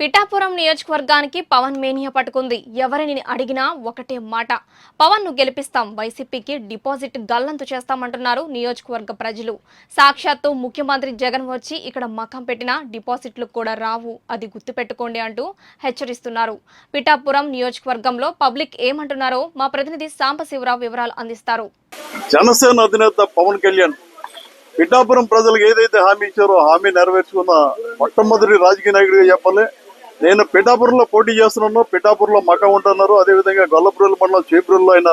పిఠాపురం నియోజకవర్గానికి పవన్ మేనియా పట్టుకుంది. ఎవరిని అడిగినా ఒకటే మాట. పవన్ను గెలిపిస్తాం వైసీపీకి డిపాజిట్ గల్లంతు చేస్తామంటున్నారు నియోజకవర్గ ప్రజలు. సాక్షాత్తు ముఖ్యమంత్రి జగన్ వచ్చి ఇక్కడ మకం పెట్టినా డిపాజిట్లు కూడా రావు. అది గుర్తుపెట్టుకోండి అంటూ హెచ్చరిస్తున్నారు. పిఠాపురం నియోజకవర్గంలో పబ్లిక్ ఏమంటున్నారో మా ప్రతినిధి సాంబశివరావు వివరాలు అందిస్తారు. జనసేన అధినేత పవన్ కళ్యాణ్ పిఠాపురం ప్రజలకు ఏదైతే హామీ ఇచ్చారో హామీ నెరవేర్చుకున్న మొట్టమొదటి రాజకీయ నాయకుడిగా చెప్పాలి. నేను పిఠాపురంలో పోటీ చేస్తున్నాను పిఠాపురంలో మక ఉంటున్నారు అదేవిధంగా గొల్లపురం మండలం చేపూరులో ఆయన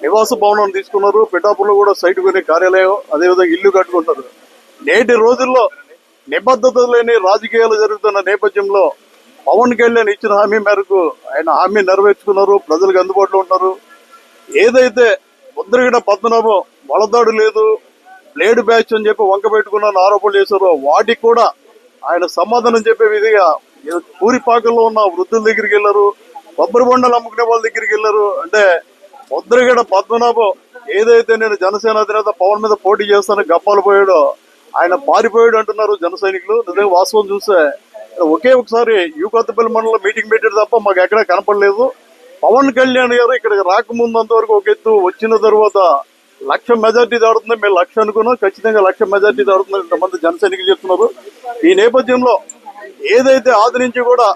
నివాస భవనం తీసుకున్నారు పిఠాపురంలో కూడా సైట్ కొనే కార్యాలయం అదేవిధంగా ఇల్లు కట్టుకుంటారు నేటి రోజుల్లో నిబద్ధత లేని రాజకీయాలు జరుగుతున్న నేపథ్యంలో పవన్ కళ్యాణ్ ఇచ్చిన హామీ మేరకు ఆయన హామీ నెరవేర్చుకున్నారు ప్రజలకు అందుబాటులో ఉన్నారు. ఏదైతే ముద్రగడ పద్మనాభం వలదాడు లేదు బ్లేడ్ బ్యాచ్ అని చెప్పి వంక పెట్టుకున్న ఆరోపణలు చేశారో వాటికి కూడా ఆయన సమాధానం చెప్పే విధిగా పూరిపాకల్లో ఉన్న వృద్ధుల దగ్గరికి వెళ్ళారు కొబ్బరి బొండలు అమ్ముకునే వాళ్ళ దగ్గరికి వెళ్ళారు. అంటే ముద్రగడ పద్మనాభం ఏదైతే నేను జనసేన అధినేత పవన్ మీద పోటీ చేస్తాను గప్పాలు పోయాడో ఆయన పారిపోయాడు అంటున్నారు జన సైనికులు. నిజంగా వాస్తవం చూస్తే ఒకే ఒకసారి యూ మండలం మీటింగ్ పెట్టాడు తప్ప మాకు ఎక్కడా కనపడలేదు. పవన్ కళ్యాణ్ గారు ఇక్కడికి రాకముందు అంతవరకు ఒక ఎత్తు వచ్చిన తర్వాత లక్ష మెజార్టీ దాడుతుంది. మేము లక్ష అనుకున్నాం. ఖచ్చితంగా లక్ష మెజార్టీ దాడుతుంది ఇంతమంది జన సైనికులు చెప్తున్నారు. ఈ నేపథ్యంలో ఏదైతే ఆది నుంచి కూడా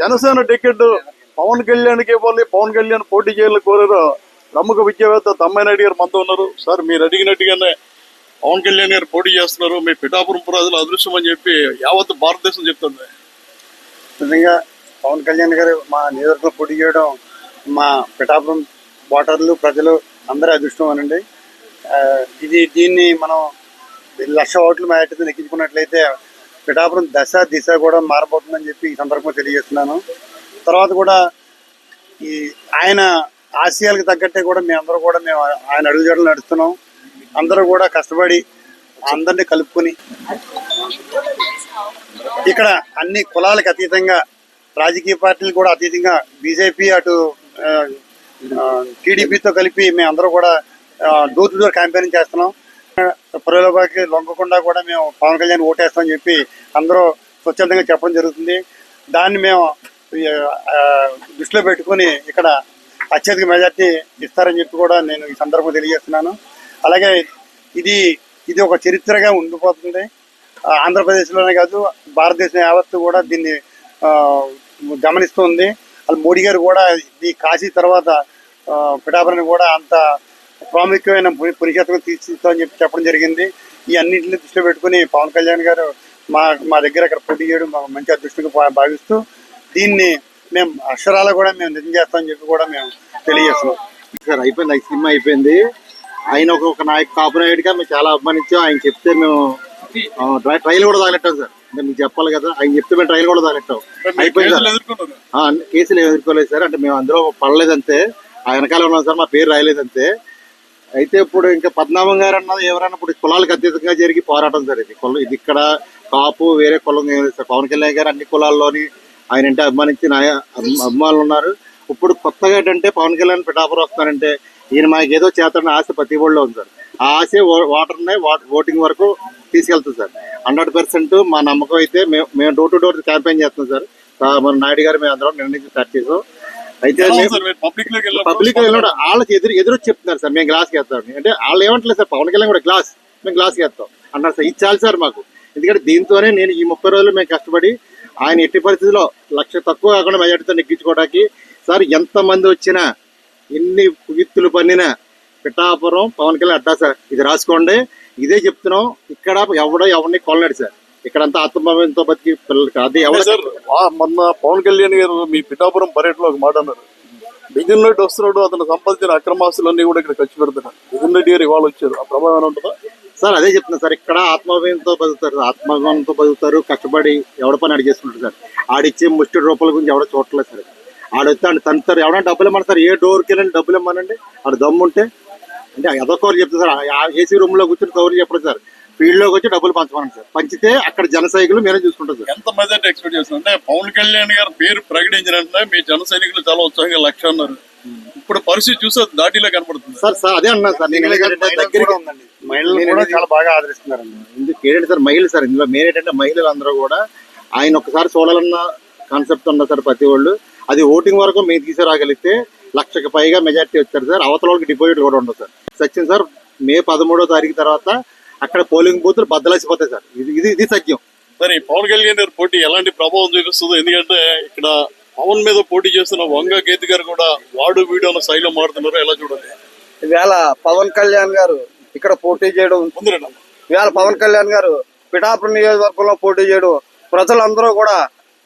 జనసేన టికెట్ పవన్ కళ్యాణ్కి ఇవ్వాలి పవన్ కళ్యాణ్ పోటీ చేయాలని కోరారో ప్రముఖ విద్యావేత్త తమ్మాయినాయుడు గారు మనతో ఉన్నారు. సార్ మీరు అడిగినట్టుగానే పవన్ కళ్యాణ్ గారు పోటీ చేస్తున్నారు మీ పిఠాపురం ప్రజలు అదృష్టం అని చెప్పి యావత్ భారతదేశం చెప్తుంది. నిజంగా పవన్ కళ్యాణ్ గారు మా నియోజకవర్గంలో పోటీ చేయడం మా పిఠాపురం ఓటర్లు ప్రజలు అందరి అదృష్టం అనండి. ఇది దీన్ని మనం లక్ష ఓట్లు మేటతో ఎక్కించుకున్నట్లయితే పిఠాపురం దశ దిశ కూడా మారబోతుందని చెప్పి ఈ సందర్భంగా తెలియజేస్తున్నాను. తర్వాత కూడా ఈ ఆయన ఆశయాలకు తగ్గట్టే కూడా మేమందరూ కూడా మేము ఆయన అడుగుజాడలు నడుస్తున్నాం. అందరూ కూడా కష్టపడి అందరినీ కలుపుకొని ఇక్కడ అన్ని కులాలకు అతీతంగా రాజకీయ పార్టీలు కూడా అతీతంగా బీజేపీ అటు టీడీపీతో కలిపి మేమందరూ కూడా డోర్ టు డోర్ క్యాంపెయినింగ్ చేస్తున్నాం. ప్రలోభాకి లొంగకుండా కూడా మేము పవన్ కళ్యాణ్ ఓటేస్తామని చెప్పి అందరూ స్వచ్ఛందంగా చెప్పడం జరుగుతుంది. దాన్ని మేము దృష్టిలో పెట్టుకుని ఇక్కడ అత్యధిక మెజార్టీ ఇస్తారని చెప్పి కూడా నేను ఈ సందర్భంగా తెలియజేస్తున్నాను. అలాగే ఇది ఇది ఒక చరిత్రగా ఉండిపోతుంది. ఆంధ్రప్రదేశ్లోనే కాదు భారతదేశం యావత్తు కూడా దీన్ని గమనిస్తుంది. అలా మోడీ గారు కూడా ఈ కాశీ తర్వాత ఆ, పిఠాపురాన్ని కూడా అంత ప్రాముఖ్యమైన పురి- పురుషత్వం తీర్చిస్తామని చెప్పి చెప్పడం జరిగింది. ఈ అన్నింటిని దృష్టిలో పెట్టుకుని పవన్ కళ్యాణ్ గారు మా మా దగ్గర ఇక్కడ పోటీ చేయడం మాకు మంచి అదృష్టంగా భావిస్తూ దీన్ని మేము అక్షరాలు కూడా మేము నిజం చేస్తామని చెప్పి కూడా మేము తెలియజేస్తున్నాం. సార్ అయిపోయింది. ఈ సినిమా అయిపోయింది. ఆయన ఒక ఒక నాయకు కాపు నాయుడుగా మేము చాలా అభిమానించాం. ఆయన చెప్తే మేము ట్రైల్ కూడా తాగలెట్టాం సార్. అంటే మీకు చెప్పాలి కదా ఆయన చెప్తే మేము ట్రైల్ కూడా తాగలెట్టాం. అయిపోయింది సార్. కేసులు ఎదుర్కోలేదు సార్. అంటే మేము అందులో పడలేదంతే. ఆ వెనకాల ఉన్నాం సార్. మా పేరు రాయలేదంతే. అయితే ఇప్పుడు ఇంకా పద్మనాభం గారు అన్నది ఎవరన్నా ఇప్పుడు కులాలకు అతీతంగా జరిగి పోరాటం సార్ కులం ఇది ఇక్కడ కాపు వేరే కులం సార్. పవన్ కళ్యాణ్ గారు అన్ని కులాల్లోని ఆయన అంటే అభిమానించిన ఆయన అభిమానులు ఉన్నారు. ఇప్పుడు కొత్తగా ఏంటంటే పవన్ కళ్యాణ్ పిఠాపురం వస్తారంటే ఈయన మాకు ఏదో చేతన ఆశ ప్రతి ఊళ్ళో ఉంది సార్. ఆ ఆశ ఓటర్నే ఓటింగ్ వరకు తీసుకెళ్తుంది సార్. హండ్రెడ్ పర్సెంట్ మా నమ్మకం అయితే మేము మేము డోర్ టు డోర్ క్యాంపెయిన్ చేస్తున్నాం సార్. మన నాయుడు గారు మేము అందరం నిర్ణయించి స్టార్ట్ చేసాం అయితే పబ్లిక్ పబ్లిక్ వాళ్ళకి ఎదురు ఎదురు చెప్తున్నారు సార్ మేము గ్లాస్ వేస్తాం అంటే వాళ్ళు ఏమంటలేదు సార్ పవన్ కళ్యాణ్ కూడా గ్లాస్ మేము గ్లాస్ వేస్తాం అన్నారు సార్ ఇది చాలు సార్ మాకు. ఎందుకంటే దీంతోనే నేను ఈ ముప్పై రోజులు మేము కష్టపడి ఆయన ఎట్టి పరిస్థితుల్లో లక్ష తక్కువ కాకుండా మెజార్టీతో నెగ్గించుకోవడానికి సార్ ఎంత మంది వచ్చినా ఎన్ని కుగిత్తులు పన్నినా పిఠాపురం పవన్ కళ్యాణ్ అడ్డా సార్. ఇది రాసుకోండి. ఇదే చెప్తున్నాం. ఇక్కడ ఎవడో ఎవరిని కొనలేడు సార్. ఇక్కడంతా ఆత్మభావంతో బతికి పిల్లలకి అది ఎవరు సార్ మొన్న పవన్ కళ్యాణ్ గారు మీ పిఠాపురం పర్యటనలో ఒక మాట అన్నారు. మిథున్ రెడ్డి వస్తున్నాడు అతను సంపాదించిన అక్రమాస్తులన్నీ కూడా ఇక్కడ ఖర్చు పెడుతున్నాడు మిథున్ రెడ్డి గారు ఇవాళ వచ్చారు. ఆ ప్రభావం ఉంటుందా? సార్ అదే చెప్తున్నా సార్ ఇక్కడ ఆత్మాభిమానంతో బతుకుతారు. ఆత్మాభిమానంతో బతుకుతారు కష్టపడి ఎవడ పని చేసుకుంటారు సార్. ఆడిచ్చే ముష్టి రూపాయల గురించి ఎవడో చూడట్లేదు సార్. ఆడొస్తే ఆడు తంతారు ఎవడన్నా డబ్బులు ఇమ్మని సార్ ఏ డోర్కి వెళ్ళండి డబ్బులు ఇమ్మనండి. ఆడు దమ్ము ఉంటే అంటే అదొకరు చెప్తారు సార్. ఏసీ రూమ్లో కూర్చొని కవర్ చెప్పడం సార్. ఫీల్డ్లోకి వచ్చి డబ్బులు పంచమని సార్. పంచితే అక్కడ జన సైకిల్ మీరే చూసుకుంటారు సార్. ఎంత మెజార్టీ ఎక్స్పెక్ట్ చేస్తున్నారు? అంటే పవన్ కళ్యాణ్ గారు పేరు ప్రకటించిన వెంటనే మీ జన సైనికులు చాలా ఉత్సాహంగా లక్ష అన్నారు. ఇప్పుడు పరిస్థితి చూస్తే దాటిలో కనపడుతుంది. సార్ సార్ అదే అన్నా సార్ నేను కూడా ఉందండి. మహిళలు కూడా చాలా బాగా ఆదరిస్తున్నారండి. ఇందుకు ఏంటంటే సార్ మహిళలు సార్ ఇందులో మెయిన్ ఏంటంటే మహిళలు అందరూ కూడా ఆయన ఒకసారి చూడాలన్న కాన్సెప్ట్ ఉన్నారు సార్ ప్రతి వాళ్ళు? అది ఓటింగ్ వరకు మేము తీసుకురాగలిగితే లక్షకి పైగా మెజార్టీ వచ్చారు సార్. అవతల వాళ్ళకి డిపాజిట్ కూడా ఉండదు సార్. సత్యం సార్ మే పదమూడో తారీఖు తర్వాత అక్కడ పోలింగ్ బూతులు బద్దలైసిపోతాయి సార్. ఇది ఇది ఇది సత్యం. సరే ఈ పవన్ కళ్యాణ్ గారి పోటీ ఎలాంటి ప్రభావం చూపిస్తుందో? ఎందుకంటే ఇక్కడ పవన్ మీద పోటీ చేస్తున్న వంగ గీత గారు కూడా వాడు వీడు అన్న శైలి మారుతున్నారు. ఎలా చూడాలి? ఈవేళ పవన్ కళ్యాణ్ గారు ఇక్కడ పోటీ చేయడం ఈవేళ పవన్ కళ్యాణ్ గారు పిఠాపురం నియోజకవర్గంలో పోటీ చేయడం ప్రజలందరూ కూడా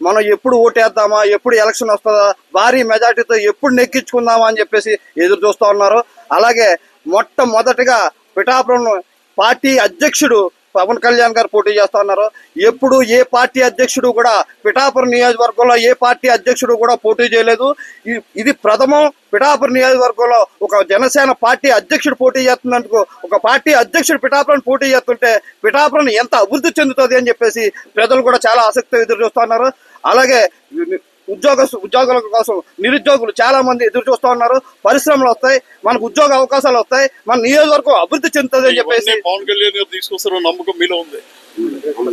మనం ఎప్పుడు ఓటేద్దామా ఎప్పుడు ఎలక్షన్ వస్తుందా భారీ మెజార్టీతో ఎప్పుడు నెక్కించుకుందామా అని చెప్పేసి ఎదురు చూస్తూ ఉన్నారు. అలాగే మొట్టమొదటిగా పిఠాపురం పార్టీ అధ్యక్షుడు పవన్ కళ్యాణ్ గారు పోటీ చేస్తా ఉన్నారు. ఎప్పుడు ఏ పార్టీ అధ్యక్షుడు కూడా పిఠాపురం నియోజకవర్గంలో ఏ పార్టీ అధ్యక్షుడు కూడా పోటీ చేయలేదు. ఇది ప్రథమం పిఠాపురం నియోజకవర్గంలో ఒక జనసేన పార్టీ అధ్యక్షుడు పోటీ చేస్తున్నందుకు ఒక పార్టీ అధ్యక్షుడు పిఠాపురం పోటీ చేస్తుంటే పిఠాపురం ఎంత అభివృద్ధి చెందుతుంది అని చెప్పేసి ప్రజలు కూడా చాలా ఆసక్తి ఎదురు చూస్తున్నారు అలాగే ఉద్యోగ ఉద్యోగుల కోసం నిరుద్యోగులు చాలా మంది ఎదురు చూస్తూ ఉన్నారు. పరిశ్రమలు వస్తాయి. మనకు ఉద్యోగ అవకాశాలు వస్తాయి. మన నియోజకవర్గం అభివృద్ధి చెందుతుంది అని చెప్పేసి పవన్ కళ్యాణ్ గారు తీసుకొస్తారో నమ్మకం మీలో ఉంది.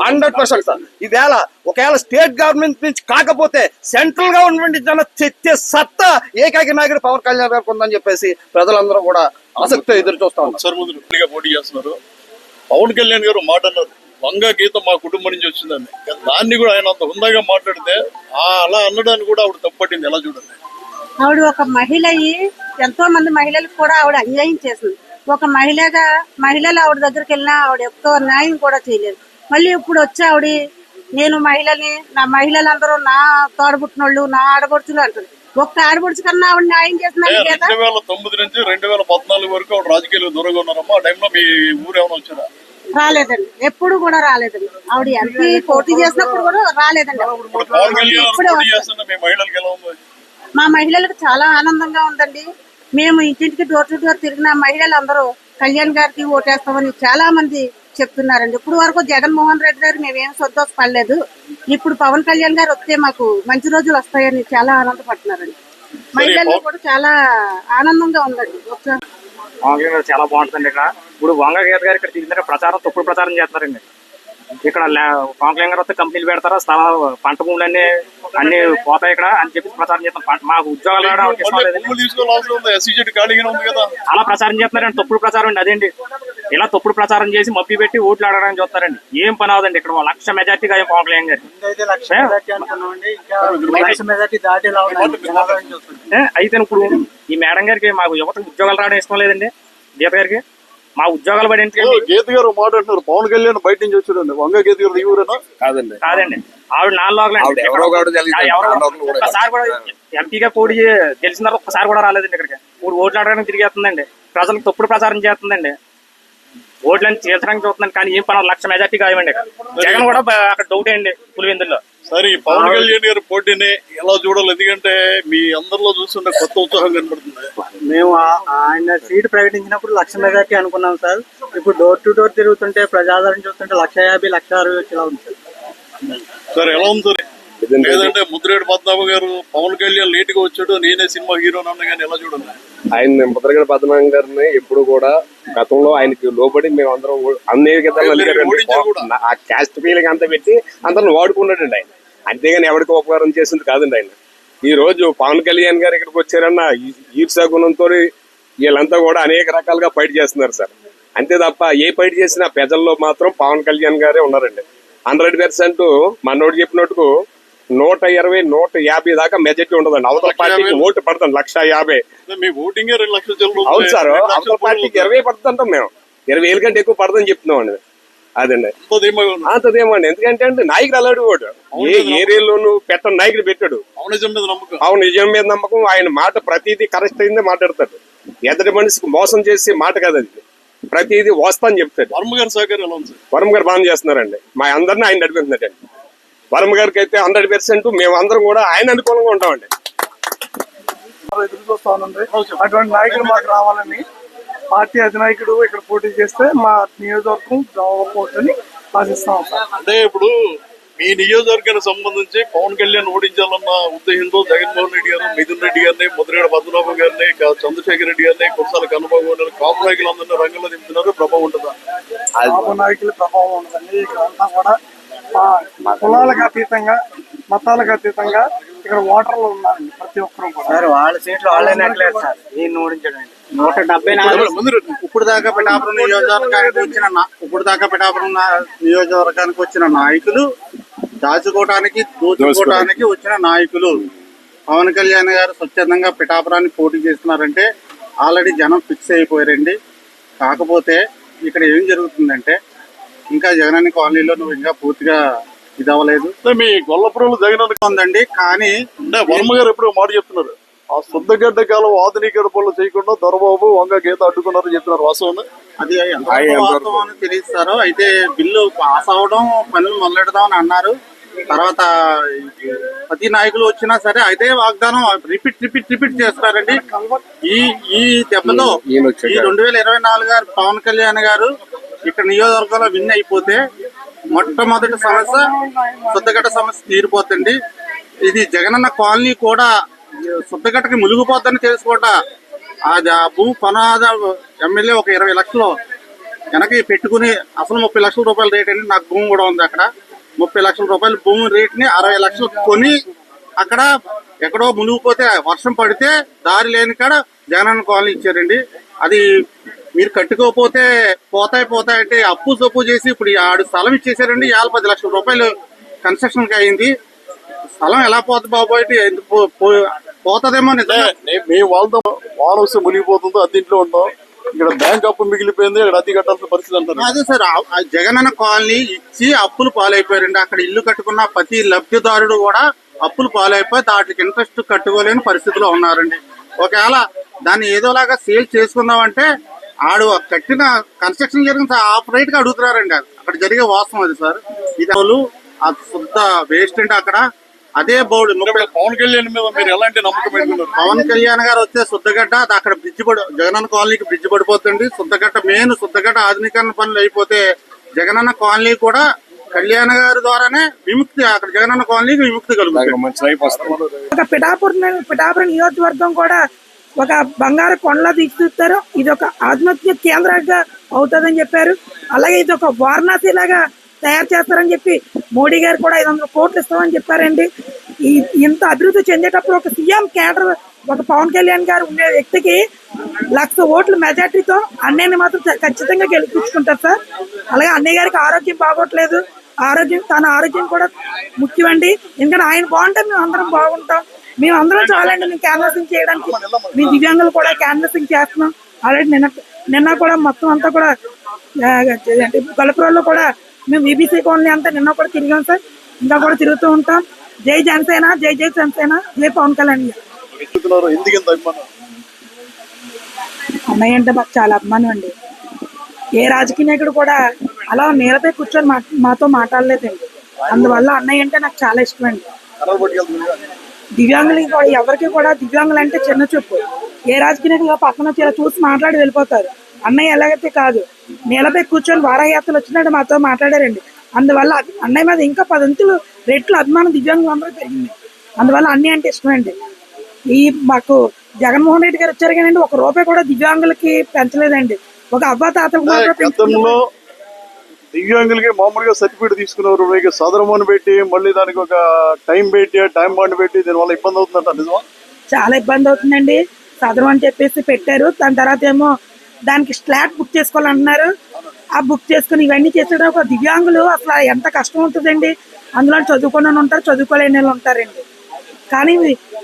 Hundred percent sir. ఈవేళ ఒకవేళ స్టేట్ గవర్నమెంట్ నుంచి కాకపోతే సెంట్రల్ గవర్నమెంట్ నుంచి తెచ్చే సత్తా ఏకైక నాయకుడు పవన్ కళ్యాణ్ గారికి ఉందని చెప్పేసి ప్రజలందరూ కూడా ఆసక్తితో ఎదురు చూస్తా ఉన్నారు పవన్ కళ్యాణ్ గారు మాట అన్నారు. వంగ గీత మా కుటుంబం నుంచి వచ్చిందని దాన్ని కూడా ఆయన అంత హుందాగా మాట్లాడితే అలా అనడానికి కూడా ఆవిడ తప్పట్టింది ఎలా చూడండి. ఆవిడ ఒక మహిళ ఎంతో మంది మహిళలకు కూడా ఆవిడ అన్యాయం చేసింది. ఒక మహిళగా మహిళలు ఆవిడ దగ్గరికి వెళ్ళినా ఆవిడ ఎక్కువ న్యాయం కూడా చేయలేదు. మళ్ళీ ఇప్పుడు వచ్చి ఆవిడ నేను మహిళని నా మహిళలందరూ నా తోడబుట్టినోళ్ళు నా ఆడపడుచులు అంటారు ఒక్క ఆడపడుచు కన్నా ఆవిడ న్యాయం చేసినాను కదా రెండు వేల తొమ్మిది నుంచి రెండు వేల పద్నాలుగు వరకు ఆవిడ రాజకీయాలు దూరంగా ఉన్నారమ్మా. ఆ టైంలో మీ ఊరు ఏమైనా వచ్చారా? రాలేదండి. ఎప్పుడు కూడా రాలేదండి. ఆవిడ ఎంపీ పోటీ చేసినప్పుడు కూడా రాలేదండి. ఇప్పుడు మీ మహిళలకు చాలా ఆనందంగా ఉందండి. మేము ఇంటింటికి డోర్ టు డోర్ తిరిగిన మహిళలందరూ కళ్యాణ్ గారికి ఓటేస్తామని చాలా మంది చెప్తున్నారండి. ఇప్పుడు వరకు జగన్మోహన్ రెడ్డి గారు మేమేం సంతోషపడలేదు. ఇప్పుడు పవన్ కళ్యాణ్ గారు వస్తే మాకు మంచి రోజులు వస్తాయని చాలా ఆనందపడుతున్నారండి. మహిళలు కూడా చాలా ఆనందంగా ఉందండి. చాలా బాగుంటుందండి ఇక్కడ. ఇప్పుడు వంగ గీత గారు ఇక్కడ తిరిగిన ప్రచారం తప్పుడు ప్రచారం చేస్తున్నారండి. ఇక్కడ లే- పవన్ కళ్యాణ్ గారు వస్తే కంపెనీలు పెడతారు? స్థలాలు పంట భూములన్నీ అన్ని పోతాయి ఇక్కడ అని చెప్పి ప్రచారం చేస్తాం మాకు ఉద్యోగాలు. భూములు కదా. అలా ప్రచారం చేస్తున్నారండి. తప్పుడు ప్రచారం అండి. అదేంటి? ఇలా తప్పుడు ప్రచారం చేసి మబ్బి పెట్టి ఓట్లు ఆడడానికి చూస్తారండి ఏం పని అవదండి ఇక్కడ లక్ష మెజార్టీగా పవన్ కళ్యాణ్ గారు. అయితే మెజార్టీ మెజార్టీ ఇప్పుడు ఈ మేడం గారికి మాకు యువతకు ఉద్యోగాలు రావడం ఇష్టం లేదండి. గీత గారికి. మా ఉద్యోగాలు పడి గీత గారు ఒక మాట అంటున్నారు. పవన్ కళ్యాణ్ బయట నుంచి వచ్చాడండి. వంగ గీత గారు ఈ ఊరేనా? కాదండి. కాదండి. ఆవిడ నాలుగు ఒక్కసారి కూడా ఎంపీగా పోటీ గెలిచిన తర్వాత ఒక్కసారి కూడా రాలేదండి ఇక్కడికి. మూడు ఓట్లు ఆడడానికి తిరిగేస్తుందండి. ప్రజలకు తప్పుడు ప్రచారం చేస్తుందండి. ఓట్లని చీల్చడానికి చూస్తుందండి కానీ ఏం పని లక్ష మెజార్టీ కావండి ఇక్కడ. జగన్ కూడా అక్కడ డౌట్ అండి పులివెందుల్లో. సరే ఈ పవన్ కళ్యాణ్ గారి పోటీని ఎలా చూడాలి? ఎందుకంటే మీ అందరిలో చూస్తుంటే కొత్త ఉత్సాహం కనబడుతుంది. మేము ఆ- ఆయన సీట్ ప్రకటించినప్పుడు లక్ష మెజార్టీ అనుకున్నాం సార్. ఇప్పుడు డోర్ టు డోర్ తిరుగుతుంటే ప్రజాదరణ చూస్తుంటే లక్ష యాభై లక్ష అరవై వచ్చేలా ఉంది సార్. ఎలా ఉంది లేదంటే ముద్రేడు పద్మనాభ గారు పవన్ కళ్యాణ్ లేట్గా వచ్చాడు నేనే సినిమా హీరో కానీ ఎలా చూడాలి ఆయన ముద్రగడ పద్మనాభం గారిని ఎప్పుడు కూడా గతంలో ఆయనకి లోబడి మేము అందరం అన్ని. ఆ క్యాస్ట్ ఫీలింగ్ అంతా పెట్టి అందరిని వాడుకున్నాడండి ఆయన. అంతేగాని ఎవరికి ఉపకారం చేసింది కాదండి ఆయన. ఈ రోజు పవన్ కళ్యాణ్ గారు ఇక్కడికి వచ్చారన్న ఈ- ఈర్ష్యా గుణంతో వీళ్ళంతా కూడా అనేక రకాలుగా ఫైట్ చేస్తున్నారు సార్. అంతే తప్ప ఏ ఫైట్ చేసినా ప్రజల్లో మాత్రం పవన్ కళ్యాణ్ గారే ఉన్నారండి. హండ్రెడ్ పర్సెంట్ మనోడు చెప్పినట్టుకు నూట ఇరవై నూట యాభై దాకా మెజార్టీ ఉండదండి అవతల పార్టీకి. ఓటు పడుతుంది లక్ష యాభై. అవును. సార్ అవతల పార్టీకి ఇరవై పడుతుంటాం మేము. ఇరవై వేల కంటే ఎక్కువ పడదని చెప్తున్నాం అండి అదండి. అంతదేమండి ఎందుకంటే అంటే నాయకుడు అలాంటి వాడు. ఏ ఏరియాలోనూ పెట్టని నాయకుడు పెట్టాడు. అవును నిజం మీద నమ్మకం. ఆయన మాట ప్రతిదీ కరెక్ట్ అయిందే మాట్లాడతాడు. ఎదటి మనిషికి మోసం చేసే మాట కాదండి ప్రతిదీ వస్తా అని చెప్తాడు. వర్మ గారి సహకారం ఎలా ఉంది సార్? వరం గారు బాగా చేస్తున్నారండి. మా అందరిని ఆయన నడిపిస్తున్నాడండి. వరం గారికి అయితే హండ్రెడ్ పర్సెంట్ మేము అందరం కూడా ఆయన అనుకూలంగా ఉంటామండి. ఎదురు చూస్తా ఉంది అటువంటి నాయకుడు మాకు రావాలని పార్టీ అధినాయకుడు ఇక్కడ పోటీ చేస్తే మా నియోజకవర్గం బాగుపోతుందని ఆశిస్తాం. అంటే ఇప్పుడు మీ నియోజకవర్గానికి సంబంధించి పవన్ కళ్యాణ్ ఓడించాలన్న ఉద్దేశంతో జగన్మోహన్ రెడ్డి గారు మిథున్ రెడ్డి గారిని ముద్రగడ పద్మనాభం గారిని చంద్రశేఖర్ రెడ్డి గారిని కుర్సాల కన్నబాబు గారిని కాపు నాయకులందరినీ రంగంలో దింపుతున్నారు. ప్రభావం ఉంటుందా? పాప నాయకుల ప్రభావం ఉండదండి. ఇక్కడ అంతా కూడా కులాలకు అతీతంగా మతాలకు అతీతంగా ఇక్కడ ఓటర్లు ఉన్నారండి ప్రతి ఒక్కరు సార్ వాళ్ళ సీట్లు వాళ్ళే సార్. నేను ఓడించడండి నూట డెబ్బై నాలుగు. ఇప్పుడు దాకా పిఠాపురం నియోజకవర్గానికి వచ్చిన ఇప్పుడు దాకా పిఠాపురం నియోజకవర్గానికి వచ్చిన నాయకులు దాచుకోవడానికి దోచుకోవడానికి వచ్చిన నాయకులు. పవన్ కళ్యాణ్ గారు స్వచ్ఛందంగా పిఠాపురాన్ని పోటీ చేస్తున్నారంటే ఆల్రెడీ జనం ఫిక్స్ అయిపోయారండి. కాకపోతే ఇక్కడ ఏం జరుగుతుందంటే ఇంకా జగనాన్ని కాలనీలో నువ్వు ఇంకా పూర్తిగా ఇది అవ్వలేదు మీ గొల్లపురంలో జగన్ ఉందండి కానీ అంటే వర్మ గారు ఎప్పుడు మాట చెప్తున్నారు. ఆ శుద్ధగడ్డ కాలం ఆధునిక పనులు చేయకుండా దొరబాబు వంగ గీత అడ్డుకున్నారని చెప్తున్నారు వాస్తవం అది వాస్తవం అని తెలియస్తారు అయితే బిల్లు పాస్ అవడం పనులు మొదలెడదాం అని అన్నారు. తర్వాత ప్రతి నాయకులు వచ్చినా సరే అదే వాగ్దానం రిపీట్ రిపీట్ రిపీట్ చేస్తారండి. ఈ ఈ వచ్చాక. ఈ రెండు వేల ఇరవై నాలుగు గారు పవన్ కళ్యాణ్ గారు ఇక్కడ నియోజకవర్గంలో విన్ అయిపోతే మొట్టమొదటి సమస్య శుద్ధగట్ట సమస్య తీరిపోతుంది ఇది జగనన్న కాలనీ కూడా శుద్ధగట్టకి మునిగిపోద్దని తెలుసుకోట అది ఆ భూమి కొనాద ఎమ్మెల్యే ఒక ఇరవై లక్షలు వెనక్కి పెట్టుకుని అసలు ముప్పై లక్షల రూపాయల రేట్ అండి. నాకు భూమి కూడా ఉంది అక్కడ. ముప్పై లక్షల రూపాయల భూమి రేట్ని అరవై లక్షలు కొని అక్కడ ఎక్కడో మునిగిపోతే వర్షం పడితే దారి లేని కాడ జగనన్న కాలనీ ఇచ్చారండి. అది మీరు కట్టుకోకపోతే పోతాయి పోతాయి అంటే అప్పు సొప్పు చేసి ఇప్పుడు ఆడు స్థలం ఇచ్చేసారండి యాభై పది లక్షల రూపాయలు కన్స్ట్రక్షన్కి అయింది. స్థలం ఎలా పోతుంది బాబు? అంటే ఎందుకు పో- పో- పోతుందేమో మేము వాళ్ళతో వస్తే మునిగిపోతుందో అద్దె ఇంట్లో ఉంటాం ఇక్కడ బ్యాంక్ అప్పు మిగిలిపోయింది ఇక్కడ అద్దె కట్టాల్సిన పరిస్థితి అంటారు అదే సార్ జగనన్న కాలనీ ఇచ్చి అప్పులు పాలైపోయారండి. అక్కడ ఇల్లు కట్టుకున్న ప్రతి లబ్ధిదారుడు కూడా అప్పులు పాలైపోయి వాటికి ఇంట్రెస్ట్ కట్టుకోలేని పరిస్థితిలో ఉన్నారండి. ఒకవేళ దాన్ని ఏదోలాగా సేల్ చేసుకుందామంటే ఆడు ఆ కట్టిన కన్స్ట్రక్షన్ జరిగిన ఆఫ్ రైట్గా అడుగుతున్నారండి. అక్కడ జరిగే వాస్తవం అది సార్. ఇది శుద్ధ వేస్ట్ అంటే అక్కడ. అదే బోర్డు పవన్ కళ్యాణ్ మీద మీరు ఎలాంటి నమ్మకం పవన్ కళ్యాణ్ గారు వస్తే శుద్ధగడ్డ అది అక్కడ బ్రిడ్జ్ పడి జగనన్న కాలనీకి బ్రిడ్జ్ పడిపోతుంది. శుద్ధగడ్డ మెయిన్ శుద్ధగడ్డ ఆధునీకరణ పనులు అయిపోతే జగనన్న కాలనీ కూడా కళ్యాణ్ గారి ద్వారానే విముక్తి అక్కడ జగనన్న కాలనీకి విముక్తి కలుగుతుంది. పిఠాపురం పిఠాపురం నియోజకవర్గం కూడా ఒక బంగారు కొండలా తీర్చిదిద్దుతారు ఇది ఒక ఆధ్యాత్మిక కేంద్రంగా అవుతుందని చెప్పారు. అలాగే ఇది ఒక వారణాసి లాగా తయారు చేస్తారని చెప్పి మోడీ గారు కూడా ఐదు వందల కోట్లు ఇస్తామని చెప్పారండి. ఈ ఇంత అభివృద్ధి చెందేటప్పుడు ఒక సీఎం క్యాడర్ ఒక పవన్ కళ్యాణ్ గారు ఉండే వ్యక్తికి లక్ష ఓట్ల మెజార్టీతో అన్నయ్యని మాత్రం ఖచ్చితంగా గెలిపించుకుంటారు సార్. అలాగే అన్నయ్య గారికి ఆరోగ్యం బాగోట్లేదు. ఆరోగ్యం తన ఆరోగ్యం కూడా ముఖ్యమండి. ఎందుకంటే ఆయన బాగుంటే మేము అందరం బాగుంటాం. మేము అందరం చాలండి మేము క్యాన్వాసింగ్ చేయడానికి. మేము దివ్యాంగులు కూడా క్యాన్వాసింగ్ చేస్తున్నాం. ఆల్రెడీ నిన్న నిన్న కూడా మొత్తం అంతా కూడా గొల్లపురంలో కూడా మేము బీబీసీ కాలనీ అంతా నిన్న కూడా తిరిగాం సార్. ఇంకా కూడా తిరుగుతూ ఉంటాం. జై జనసేన జై జై జనసేన జై పవన్ కళ్యాణ్ అన్నయ్య అంటే మాకు చాలా అభిమానం అండి. ఏ రాజకీయ నాయకుడు కూడా అలా నేలపై కూర్చొని మా మాతో మాట్లాడలేదండి. అందువల్ల అన్నయ్య అంటే నాకు చాలా ఇష్టం అండి. దివ్యాంగులకి కూడా ఎవరికి కూడా దివ్యాంగులు అంటే చిన్న చూపు. ఏ రాజకీయ నాయకులు పక్కన వచ్చి ఇలా చూసి మాట్లాడి వెళ్ళిపోతారు. అన్నయ్య ఎలాగైతే కాదు నేలపై కూర్చొని వారాయాత్రలు వచ్చినట్టు మాతో మాట్లాడారండి. అందువల్ల అది- అన్నయ్య మీద ఇంకా పదంతులు రెట్లు అభిమానం దివ్యాంగులు అందరూ పెరిగింది. అందువల్ల అన్నయ్య అంటే ఇష్టం అండి ఈ మాకు జగన్మోహన్ రెడ్డి గారు వచ్చారు కానీ ఒక రూపాయి కూడా దివ్యాంగులకి పెంచలేదండి. ఒక మాత్రం పెంచుతున్నారు. గతంలో దివ్యాంగులకి మామూలుగా సర్టిఫికేట్ తీసుకున్నారు మీకు సదరమని పెట్టి మళ్ళీ దానికి ఒక టైం పెట్టి టైం బాండ్ పెట్టి దీనివల్ల ఇబ్బంది అవుతుందంట నిజమా? చాలా ఇబ్బంది అవుతుందండి. సదరం అని చెప్పేసి పెట్టారు. దాని తర్వాత ఏమో దానికి స్లాట్ బుక్ చేసుకోవాలంటున్నారు. ఆ బుక్ చేసుకుని ఇవన్నీ చేసేటప్పుడు ఒక దివ్యాంగులు అసలు ఎంత కష్టం ఉంటుందండి. అందులో చదువుకుని ఉంటారు చదువుకోలేని వాళ్ళు ఉంటారండి. కానీ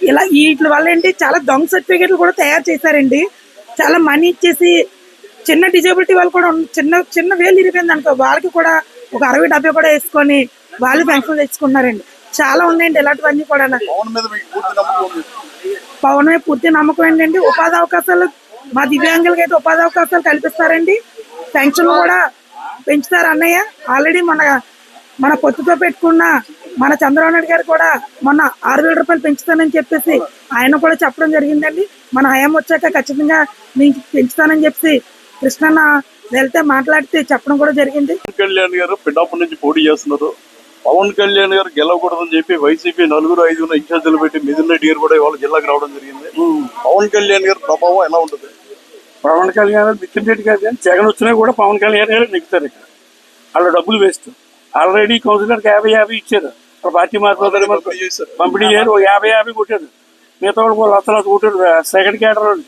ఇలా వీటి వల్ల ఏంటి చాలా దొంగ సర్టిఫికేట్లు కూడా తయారు చేశారండి. చాలా మనీ ఇచ్చేసి చిన్న డిజేబిలిటీ వాళ్ళు కూడా చిన్న చిన్న వేలు ఇరిపోయింది అనుకో వాళ్ళకి కూడా ఒక అరవై డెబ్బై కూడా వేసుకొని వాళ్ళు పెన్షన్ తెచ్చుకున్నారండి. చాలా ఉన్నాయండి ఇలాంటివన్నీ కూడా పవన్ మీద మీకు పూర్తి నమ్మకం ఏంటంటే ఉపాధి అవకాశాలు మా దివ్యాంగులకి అయితే ఉపాధి అవకాశాలు కల్పిస్తారండి. పెన్షన్లు కూడా పెంచుతారు అన్నయ్య. ఆల్రెడీ మన మన పొత్తుతో పెట్టుకున్న మన చంద్రబాబు నాయుడు గారు కూడా మొన్న ఆరు వేల రూపాయలు పెంచుతానని చెప్పేసి ఆయన కూడా చెప్పడం జరిగిందండి. మన హయాం వచ్చాక ఖచ్చితంగా మీకు పెంచుతానని చెప్పి కృష్ణన్న వెళ్తే మాట్లాడితే చెప్పడం కూడా జరిగింది. పవన్ కళ్యాణ్ గారు పిఠాపురం నుంచి పోటీ చేస్తున్నారు. పవన్ కళ్యాణ్ గారు గెలవకూడదని చెప్పి వైసీపీ నలుగురు ఐదుగురు ఇన్ఛార్జీలు పెట్టి మిథున్ రెడ్డి గారు కూడా ఇవాళ జిల్లాకు రావడం జరిగింది. పవన్ కళ్యాణ్ గారి ప్రభావం ఎలా ఉంటుంది? పవన్ కళ్యాణ్ గారు మిథున్ రెడ్డి గారు కానీ జగన్ వచ్చినా కూడా పవన్ కళ్యాణ్ గారు నెగ్గుతారు ఇక్కడ. వాళ్ళ డబ్బులు వేస్ట్. ఆల్రెడీ కౌన్సిలర్కి యాభై యాభై ఇచ్చారు. పార్టీ మారిపోతారు పంపిణీ చేయరు ఓ యాభై యాభై కొట్టారు. మిగతా వాళ్ళు కూడా లక్ష లక్ష కొట్టారు సెకండ్ క్యాటర్ వాళ్ళు.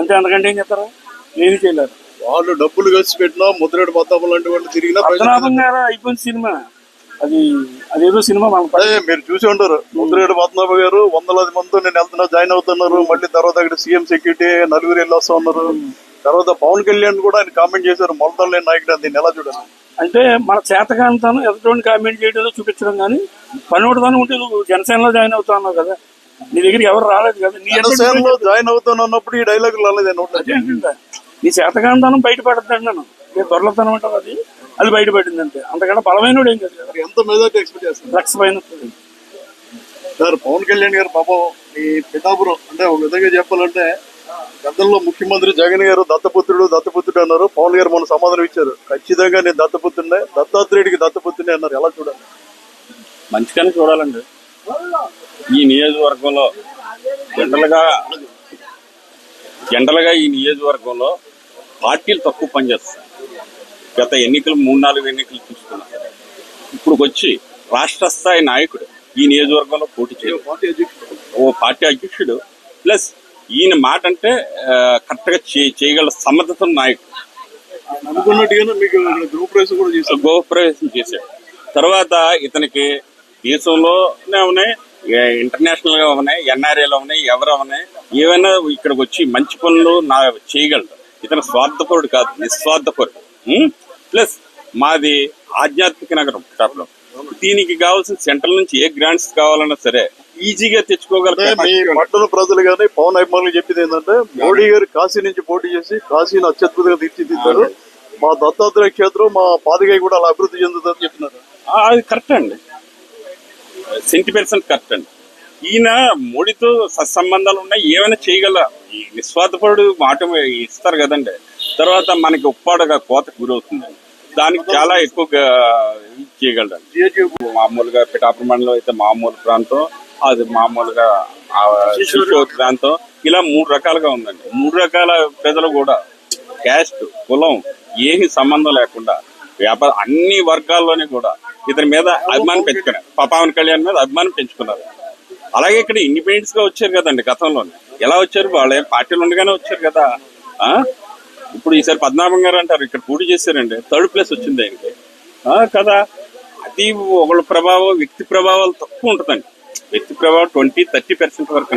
అంతే అంతకంటే ఏం చేస్తారు ఏమీ చేయలేరు. వాళ్ళు డబ్బులు ఖర్చు పెట్టినా ముద్రేడు పద్దాపు లాంటి వాళ్ళు తిరిగినా అయిపోయింది సినిమా. అది అదేదో సినిమా మీరు చూసి ఉంటారు. ముద్రేడు పద్మనాభ గారు వందలాది మందితో నేను వెళ్తున్నా జాయిన్ అవుతున్నారు. మళ్ళీ తర్వాత అక్కడ సీఎం సెక్యూరిటీ నలుగురు వెళ్ళి వస్తా ఉన్నారు. తర్వాత పవన్ కళ్యాణ్ కూడా ఆయన కామెంట్ చేశారు మొలతలు లేని నాయకుడు దీన్ని ఎలా చూడాలి? అంటే మన చేతకాంతాను ఎదుటి కామెంట్ చేయడం చూపించడం కానీ పని ఒకటిదాని ఉంటే నువ్వు జనసేనలో జాయిన్ అవుతా ఉన్నావు కదా. నీ దగ్గరికి ఎవరు రాలేదు కదా. నీ ఎంత జనసేనలో జాయిన్ అవుతాను అన్నప్పుడు ఈ డైలాగ్ రాలేదు. నీ చేతకాంతనం బయటపడద్దండి నేను నేను దొరలతనం అంటారు అది? అది బయటపడింది అంతే. అంతకన్నా బలమైన ఏం కాదు ఎంత మెజార్టీ ఎక్స్పెక్ట్ చేస్తారు లక్ష పైన. సార్ పవన్ కళ్యాణ్ గారు పాపం ఈ పిఠాపురం అంటే ఒక విధంగా చెప్పాలంటే గతంలో ముఖ్యమంత్రి జగన్ గారు దత్తపుత్రుడు దత్తపుత్రుడు అన్నారు. పవన్ గారు మన సమాధానం ఇచ్చారు. ఖచ్చితంగా నేను దత్తపుత్రుడే దత్తాత్రేయుడికి దత్తపుత్రుడే అన్నారు. ఎలా చూడాలి? మంచిగానే చూడాలండి. ఈ నియోజకవర్గంలో జనరల్గా జనరల్గా ఈ నియోజకవర్గంలో పార్టీలు తక్కువ పనిచేస్తాయి గత ఎన్నికలు మూడు నాలుగు ఎన్నికలు చూసుకున్నాం. ఇప్పుడు వచ్చి రాష్ట్ర స్థాయి నాయకుడు ఈ నియోజకవర్గంలో పోటీ అధ్యక్షుడు. ఓ పార్టీ అధ్యక్షుడు ప్లస్ ఈయన మాట అంటే కరెక్ట్గా చే- చేయగల సమర్థత నాయకుడు. అనుకున్నట్టుగానే మీకు రేస్ కూడా గోప్రవేశం చేశాడు. తర్వాత ఇతనికి దేశంలోనే ఉన్నాయి ఏ- ఇంటర్నేషనల్గా ఉన్నాయి ఎన్ఆర్ఏలో ఉన్నాయి ఎవరు ఉన్నాయి. ఏవైనా ఇక్కడికి వచ్చి మంచి పనులు నా చేయగలడు. ఇతను స్వార్థపరుడు కాదు నిస్వార్థపరుడు? ప్లస్ మాది ఆధ్యాత్మిక నగరం పిఠాపురం దీనికి కావాల్సిన సెంట్రల్ నుంచి ఏ గ్రాంట్స్ కావాలన్నా సరే ఈజీగా తెచ్చుకోగల అంటే మీ capacity ఉంది. పట్టణ ప్రజలు కానీ పవన్ అభిమానులు చెప్పింది ఏంటంటే మోడీ గారు కాశీ నుంచి పోటీ చేసి కాశీని అత్యద్భుతంగా తీర్చిదిద్దారు. మా దత్తాత్రేయ క్షేత్రం మా పాదగాయ కూడా అలా అభివృద్ధి చెందుతుందని చెప్తున్నారు. అది కరెక్ట్ అండి. సెంటీ పర్సెంట్ కరెక్ట్ అండి. ఈయన మోడీతో సత్సంబంధాలు ఉన్నాయి. ఏమైనా చేయగల ఈ నిస్వార్థపరుడు మాట ఇస్తారు కదండి. తర్వాత మనకి ఉప్పాడగా కోతకు గురవుతుంది దానికి చాలా ఎక్కువగా జిహెచ్యు మామూలుగా పిఠాపురం మండలం అయితే మామూలు ప్రాంతం అది మామూలుగా ప్రాంతం. ఇలా మూడు రకాలుగా ఉందండి. మూడు రకాల ప్రజలు కూడా క్యాస్ట్ కులం ఏమి సంబంధం లేకుండా వ్యాపార అన్ని వర్గాల్లోని కూడా ఇతని మీద అభిమానం పెంచుకున్నారు. పవన్ కళ్యాణ్ మీద అభిమానం పెంచుకున్నారు. అలాగే ఇక్కడ ఇండిపెండెన్స్గా వచ్చారు కదండి గతంలో ఎలా వచ్చారు? వాళ్ళ పార్టీలు ఉండగానే వచ్చారు కదా. ఆ? ఇప్పుడు ఈసారి పద్మనాభం గారు అంటారు ఇక్కడ పోటీ చేశారండి. థర్డ్ ప్లేస్ వచ్చింది ఆయనకి. ఆ, కదా. అది ఒకళ్ళ ప్రభావం వ్యక్తి ప్రభావాలు తక్కువ ఉంటుందండి. వ్యక్తి ప్రభావం ట్వంటీ థర్టీ పర్సెంట్ వరకు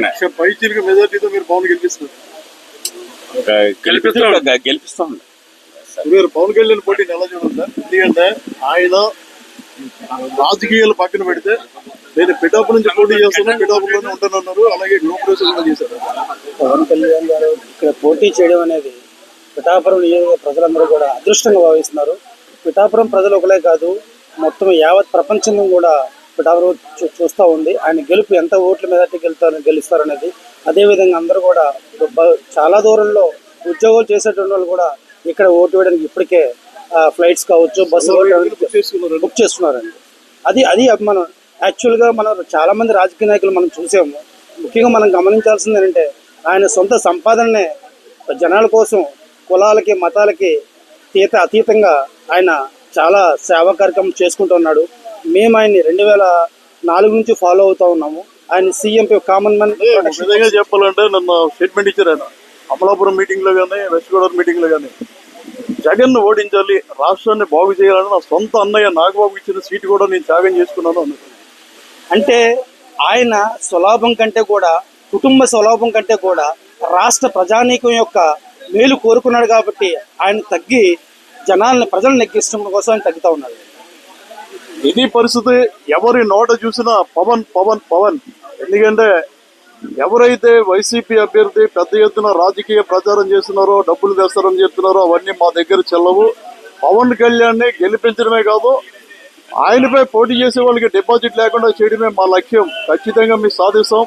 గెలిపిస్తాం గెలిపిస్తాం. మీరు పవన్ కళ్యాణ్ పోటీని ఎలా చూడండి. సార్ ఎందుకంటే ఆయన రాజకీయాలు పక్కన పెడితే నేను పిఠాపు నుంచి పోటీ చేస్తున్నా పిఠాపులోనే ఉంటానన్నారు అలాగే గ్రూప్ రేస్ కూడా చేశారు. పవన్ కళ్యాణ్ గారు ఇక్కడ పోటీ చేయడం అనేది పిఠాపురం నియోజక ప్రజలందరూ కూడా అదృష్టంగా భావిస్తున్నారు. పిఠాపురం ప్రజలు ఒకలే కాదు మొత్తం యావత్ ప్రపంచం కూడా పిఠాపురం చూ- చూస్తూ ఉంది. ఆయన గెలుపు ఎంత ఓట్ల మీద గెలుతారు గెలుస్తారనేది అదేవిధంగా అందరూ కూడా చాలా దూరంలో ఉద్యోగాలు చేసేటువంటి వాళ్ళు కూడా ఇక్కడ ఓటు వేయడానికి ఇప్పటికే ఫ్లైట్స్ కావచ్చు బస్సు బుక్ చేస్తున్నారండి అది అది మనం యాక్చువల్గా మనం చాలా మంది రాజకీయ నాయకులు మనం చూసాము. ముఖ్యంగా మనం గమనించాల్సింది ఏంటంటే ఆయన సొంత సంపాదననే జనాల కోసం కులాలకి మతాలకి తీత అతీతంగా ఆయన చాలా సేవా కార్యక్రమం చేసుకుంటూ ఉన్నాడు. మేము ఆయన్ని రెండు వేల నాలుగు నుంచి ఫాలో అవుతా ఉన్నాము. ఆయన సీఎం కామన్ మ్యాన్ విధంగా చెప్పాలంటే నన్ను స్టేట్మెంట్ ఇచ్చారు ఆయన. అమలాపురం మీటింగ్లో కానీ వెస్ట్ గోదావరి మీటింగ్లో కానీ జగన్ ఓడించాలి రాష్ట్రాన్ని బాగు చేయాలని నా సొంత అన్నయ్య నాగబాబు ఇచ్చిన సీట్ కూడా నేను త్యాగం చేసుకున్నాను అన్నారు అంటే ఆయన స్వలాభం కంటే కూడా కుటుంబ స్వలాభం కంటే కూడా రాష్ట్ర ప్రజానీకం యొక్క మేలు కోరుకున్నాడు కాబట్టి ఆయన తగ్గి జనాల్ని ప్రజలను నెగ్గించడం కోసం ఆయన తగ్గుతా ఉన్నాడు. ఇది పరిస్థితి ఎవరి నోట చూసినా పవన్ పవన్ పవన్. ఎందుకంటే ఎవరైతే వైసీపీ అభ్యర్థి పెద్ద ఎత్తున రాజకీయ ప్రచారం చేస్తున్నారో డబ్బులు తెస్తారని చెప్తున్నారో అవన్నీ మా దగ్గర చెల్లవు. పవన్ కళ్యాణ్ గెలిపించడమే కాదు ఆయనపై పోటీ చేసే వాళ్ళకి డిపాజిట్ లేకుండా చేయడమే మా లక్ష్యం. ఖచ్చితంగా మేము సాధిస్తాం.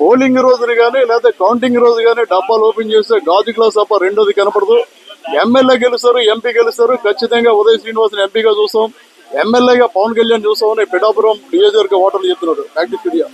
పోలింగ్ రోజున కానీ లేదా కౌంటింగ్ రోజు కానీ డబ్బాలు ఓపెన్ చేస్తే గాజు గ్లాస్ తప్ప రెండోది కనపడదు. ఎమ్మెల్యే గెలుస్తారు ఎంపీ గెలుస్తారు. ఖచ్చితంగా ఉదయ్ శ్రీనివాసన్ ఎంపీగా చూస్తాం. ఎమ్మెల్యేగా పవన్ కళ్యాణ్ చూస్తామని పిఠాపురం నియోజకవర్గ ఓటర్లు చెప్తున్నారు. Active you